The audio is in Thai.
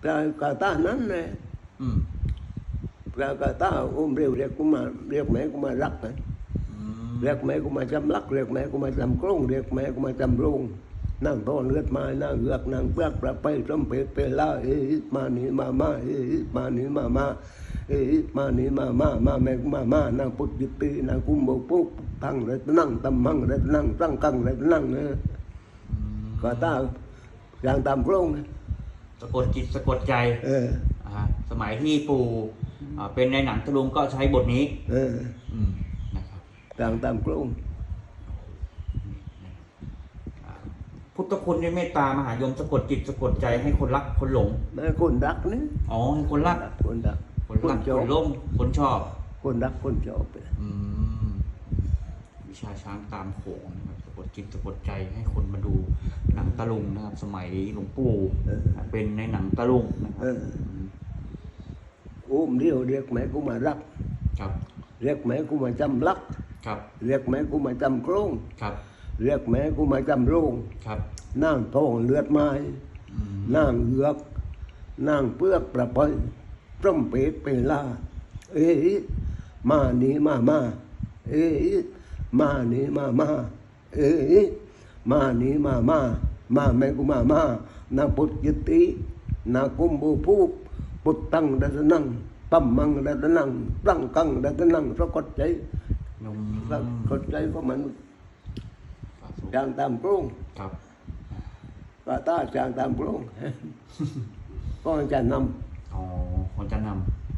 พระกาตานั้นเลยอืมพระกาตาอุ้มเรียวเรียกกูมาเรียกแม่กูมารักนะอืมเรียกแม่กูมาจำลักเรียกแม่กูมาจำกล้องเรียกแม่กูมาจำโรงนั่งต้อนเลือดมานั่งเอือกนั่งเปลือกประไปสมเพชเปลาเอ๊ะมานี่มามาเอ๊ะมานี่มามาเอ๊ะมานี่มามามาแม่กูมามานั่งปุตติตีนั่งกุมโบปุ๊บพังเลยนั่งตำมังเลยนั่งตั้งกังเลยนั่งเนอะกาตาอย่างตามกล้องนะ สะกดจิตสะกดใจเอออ่าสมัยที่ปู่อ่าเป็นในหนังตะลุงก็ใช้บทนี้ เอออืมนะครับอย่างตามกล้องอ่าพุทธคุณด้วยเมตตามหายมสะกดจิตสะกดใจให้คนรักคนหลงแม่คนรักนี่อ๋อให้คนรัก คนรักคนรักชคอบนหลงคนชอบ คนรักคนชอบอืมวิชาช้างตามโขงนะครับสะกดจิตสะกดใจให้คนมาดู หนังตะลุงนะครับ สมัยหลวงปู่เป็นในหนังตะลุงนะครับเออมอุ้มเรียวเรียกแม่กูมารัก ครับเรียกแม่กูมาจำลัก ครับเรียกแม่กูมาจำโครงครับเรียกแม่กูมาจำโรงครับนั่งท้องเลือดไม้อืมนั่งเอือกนั่งเปลือกประไปพร่มเปดเปลา เอ๊ะมานี่มามา เอ๊ะมานี่มามา เอ๊ะ มานี่มามามาแม่กูมามานาปุตยิตินากุมบูพูปุตตังดัตนังปัมมังดัตนังตั้งกังดัตนังสะกดใจนมสะกดใจของมันสาธุจางตามกรุงครับกาตาจางตามกรุงก็จะนำอ๋อคนจะนำ